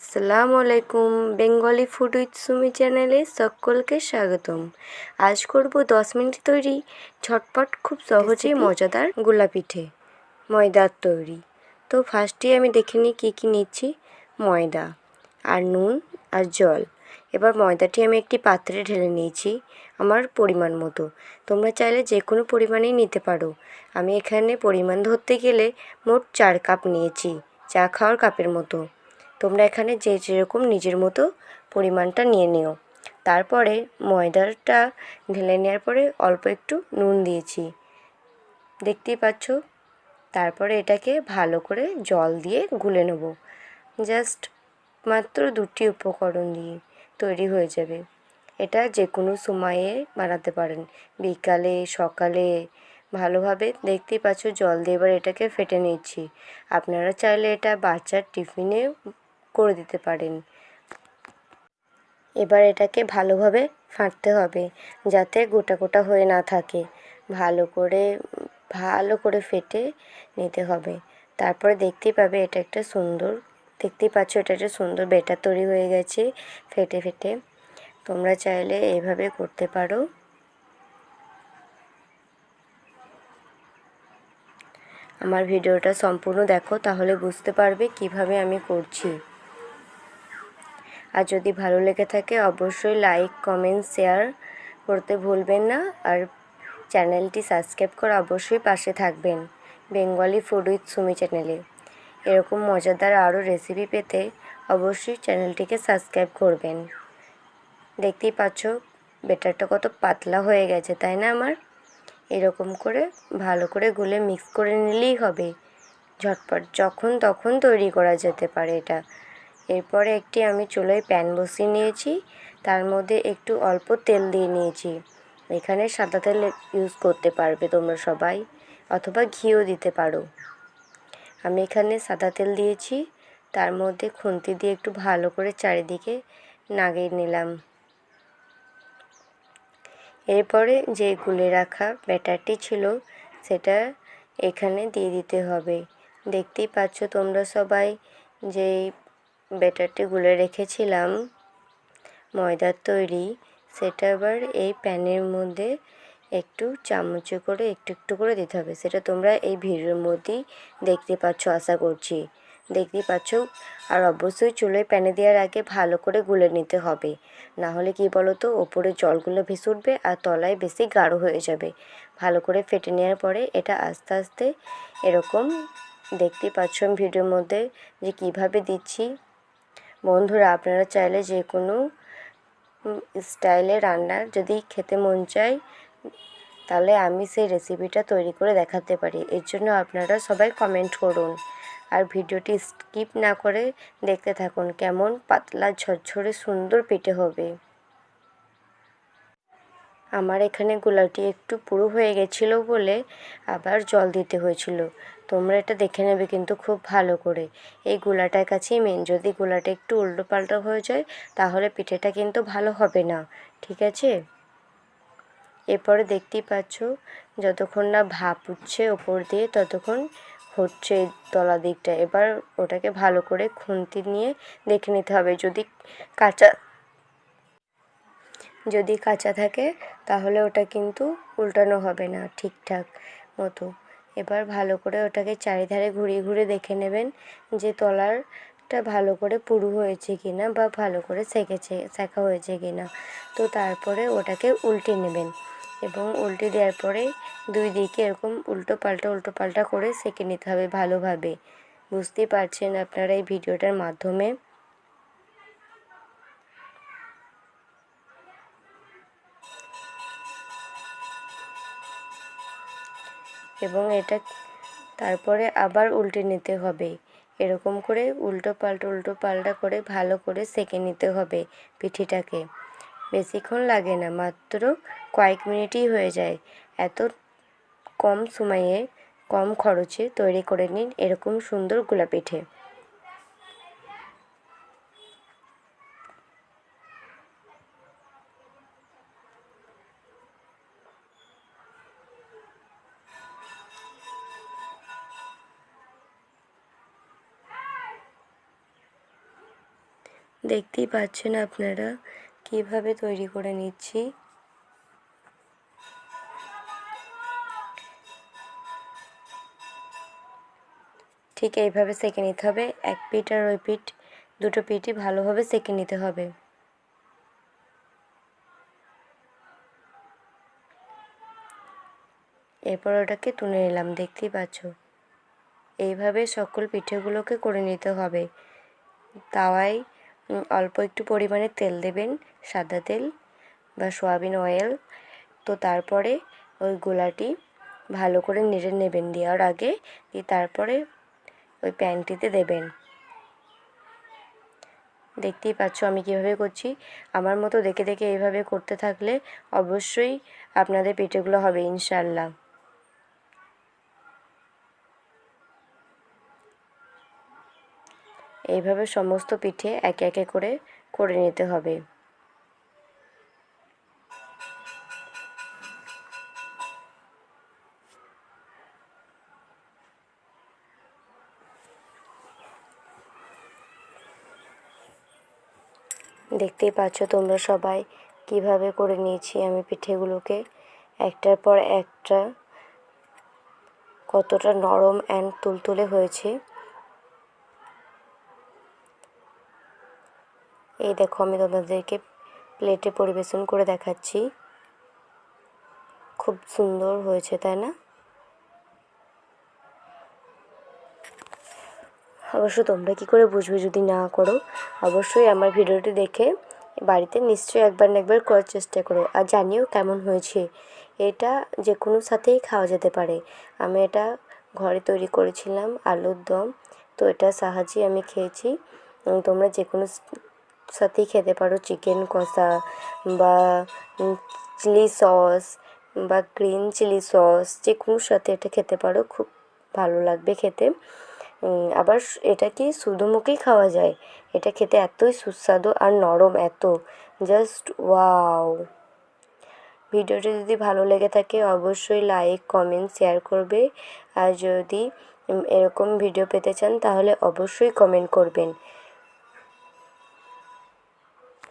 আসসালামু আলাইকুম। Bengali food with Sumi চ্যানেলে সকলকে স্বাগতম। আজ করব দশ মিনিট তৈরি ঝটপট খুব সহজেই মজাদার গোলা পিঠে ময়দার তৈরি। তো ফার্স্টে আমি দেখে নিই কী কী নিচ্ছি ময়দা আর নুন আর জল। এবার ময়দাটি আমি একটি পাত্রে ঢেলে নিয়েছি আমার পরিমাণ মতো। তোমরা চাইলে যে কোনো পরিমাণেই নিতে পারো। আমি এখানে পরিমাণ ধরতে গেলে মোট চার কাপ নিয়েছি চা খাওয়ার কাপের মতো। তোমরা এখানে যে যেরকম নিজের মতো পরিমাণটা নিয়ে নিও। তারপরে ময়দাটা ঢেলে নেওয়ার পরে অল্প একটু নুন দিয়েছি। দেখতেই পাচ্ছ? তারপরে এটাকে ভালো করে জল দিয়ে গুলে নেব। জাস্ট মাত্র দুটি উপকরণ দিয়ে তৈরি হয়ে যাবে। এটা যে কোনো সময়ে বানাতে পারেন। বিকালে, সকালে, ভালোভাবে দেখতেই পাচ্ছ জল দিয়ে এবার এটাকে ফেটে নিচ্ছি। আপনারা চাইলে এটা বাচ্চার টিফিনে করে দিতে পারেন। এবার এটাকে ভালোভাবে ফাটতে হবে যাতে গোটা গোটা হয়ে না থাকে। ভালো করে ভালো করে ফেটে নিতে হবে। তারপরে দেখতেই পাবে এটা একটা সুন্দর, দেখতেই পাচ্ছ এটা একটা সুন্দর বেটার তৈরি হয়ে গেছে ফেটে ফেটে। তোমরা চাইলে এইভাবে করতে পারো। আমার ভিডিওটা সম্পূর্ণ দেখো, তাহলে বুঝতে পারবে কীভাবে আমি করছি। আর যদি ভালো লেগে থাকে, অবশ্যই লাইক কমেন্ট শেয়ার করতে ভুলবেন না। আর চ্যানেলটি সাবস্ক্রাইব করে অবশ্যই পাশে থাকবেন বেঙ্গলি ফুড উইথ সুমি চ্যানেলে এরকম মজাদার আরও রেসিপি পেতে অবশ্যই চ্যানেলটিকে সাবস্ক্রাইব করবেন। দেখতেই পাচ্ছ বেটারটা কত পাতলা হয়ে গেছে, তাই না আমার? এরকম করে, ভালো করে গুলে মিক্স করে নিলেই হবে। ঝটপট, যখন তখন তৈরি করা যেতে পারে এটা। এরপরে একটি আমি চুলোয় প্যান বসিয়ে নিয়েছি। তার মধ্যে একটু অল্প তেল দিয়ে নিয়েছি। এখানে সাদা তেল ইউজ করতে পারবে তোমরা সবাই, অথবা ঘিও দিতে পারো। আমি এখানে সাদা তেল দিয়েছি। তার মধ্যে খুন্তি দিয়ে একটু ভালো করে চারিদিকে নাগিয়ে নিলাম। এরপরে যে গুলে রাখা ব্যাটারটি ছিল, সেটা এখানে দিয়ে দিতে হবে। দেখতেই পাচ্ছ তোমরা সবাই যেই ব্যাটারটি গুলে রেখেছিলাম। ময়দার তৈরি। সেটা এবার এই প্যানের মধ্যে একটু চামচে করে, একটু একটু করে দিতে হবে। সেটা তোমরা এই ভিডিওর মধ্যেই দেখতে পাচ্ছ, আশা করছি। দেখতেই পাচ্ছ? আর অবশ্যই চুলোয় প্যানে দেওয়ার আগে ভালো করে গুলে নিতে হবে। না হলে কি বলো তো ওপরে জলগুলো ভেসে উঠবে আর তলায় বেশি গাঢ় হয়ে যাবে। ভালো করে ফেটে নেওয়ার পরে এটা আস্তে আস্তে এরকম দেখতে পাচ্ছ ভিডিওর মধ্যে যে কীভাবে দিচ্ছি। বন্ধুরা, আপনারা চাইলে যে কোনো স্টাইলে রান্না যদি খেতে মন চায়, তাহলে আমি সেই রেসিপিটা তৈরি করে দেখাতে পারি। এর জন্য আপনারা সবাই কমেন্ট করুন। আর ভিডিওটি স্কিপ না করে দেখতে থাকুন, কেমন পাতলা ঝরঝরে সুন্দর পেটে হবে। আমার এখানে গোলাটি একটু পুরো হয়ে গেছিল বলে আবার জল দিতে হয়েছিল। তোমরা এটা দেখে নেবে কিন্তু খুব ভালো করে। এই গোলাটার কাছেই মেন যদি গোলাটা একটু উল্টো পাল্টো হয়ে যায়, তাহলে পিঠেটা কিন্তু ভালো হবে না। ঠিক আছে? এরপরে দেখতেই পাচ্ছ, যতক্ষণ না ভাপ উঠছে ওপর দিয়ে, ততক্ষণ হচ্ছে তলা দিকটা। এবার ওটাকে ভালো করে খুন্তি নিয়ে দেখে নিতে হবে। যদি কাঁচা যদি কাঁচা থাকে, তাহলে ওটা কিন্তু উল্টানো হবে না ঠিকঠাক মতো। এবার ভালো করে ওটাকে চারিধারে ঘুরিয়ে ঘুরে দেখে নেবেন যে তলারটা ভালো করে পুরু হয়েছে কি না বা ভালো করে সেকেছে শেখা হয়েছে কি না তো তারপরে ওটাকে উল্টে নেবেন এবং উল্টে দেওয়ার পরে দুই দিকে এরকম উল্টো পাল্টা উল্টো পাল্টা করে সেঁকে নিতে হবে ভালোভাবে। বুঝতেই পারছেন আপনারা এই ভিডিওটার মাধ্যমে। এবং এটা তারপরে আবার উল্টে নিতে হবে। এরকম করে উল্টো পাল্টা উল্টো পাল্টা করে ভালো করে সেঁকে নিতে হবে পিঠিটাকে। বেশিক্ষণ লাগে না, মাত্র কয়েক মিনিটই হয়ে যায়। এত কম সময়ে, কম খরচে তৈরি করে নিন এরকম সুন্দর গোলা দেখতেই পাচ্ছেন আপনারা, কীভাবে তৈরি করে নিচ্ছি। ঠিক এইভাবে সেঁকে নিতে হবে, এক পিঠ আর ওই পিঠ, দুটো পিঠই ভালোভাবে সেঁকে নিতে হবে। এরপর ওটাকে তুলে নিলাম, দেখতেই পাচ্ছ। এইভাবে সকল পিঠেগুলোকে করে নিতে হবে। তাওয়ায় অল্প একটু পরিমাণে তেল দেবেন, সাদা তেল বা সয়াবিন অয়েল তো তারপরে ওই গোলাটি ভালো করে নেড়ে নেবেন দেওয়ার আগে, দিয়ে তারপরে ওই প্যানটিতে দেবেন। দেখতেই পাচ্ছ আমি কীভাবে করছি। আমার মতো দেখে দেখে এইভাবে করতে থাকলে অবশ্যই আপনাদের পিঠেগুলো হবে ইনশাল্লাহ এইভাবে সমস্ত পিঠে একে একে করে করে নিতে হবে। দেখতেই পাচ্ছ তোমরা সবাই কীভাবে করে নিয়েছি আমি পিঠেগুলোকে। একটার পর একটা কতটা নরম অ্যান্ড তুলতুলে হয়েছে। এই দেখো, আমি তোমাদেরকে প্লেটে পরিবেশন করে দেখাচ্ছি। খুব সুন্দর হয়েছে, তাই না? অবশ্য তোমরা কি করে বুঝবে যদি না করো? অবশ্যই আমার ভিডিওটি দেখে বাড়িতে নিশ্চয়ই একবার না একবার করার চেষ্টা করো আর জানিও কেমন হয়েছে। এটা যে কোনো সাথেই খাওয়া যেতে পারে। আমি এটা ঘরে তৈরি করেছিলাম আলুর দম, তো এটার সাহায্যে আমি খেয়েছি। তোমরা যে কোনো সাথেই খেতে পারো চিকেন কষা বা চিলি সস বা গ্রিন চিলি সস যে কোনোর সাথে এটা খেতে পারো, খুব ভালো লাগবে খেতে। আবার এটা কি শুধু মুখেই খাওয়া যায়? এটা খেতে এতই সুস্বাদু আর নরম এত। জাস্ট ওয়াও ভিডিওটি যদি ভালো লেগে থাকে, অবশ্যই লাইক কমেন্ট শেয়ার করবে। আর যদি এরকম ভিডিও পেতে চান, তাহলে অবশ্যই কমেন্ট করবেন।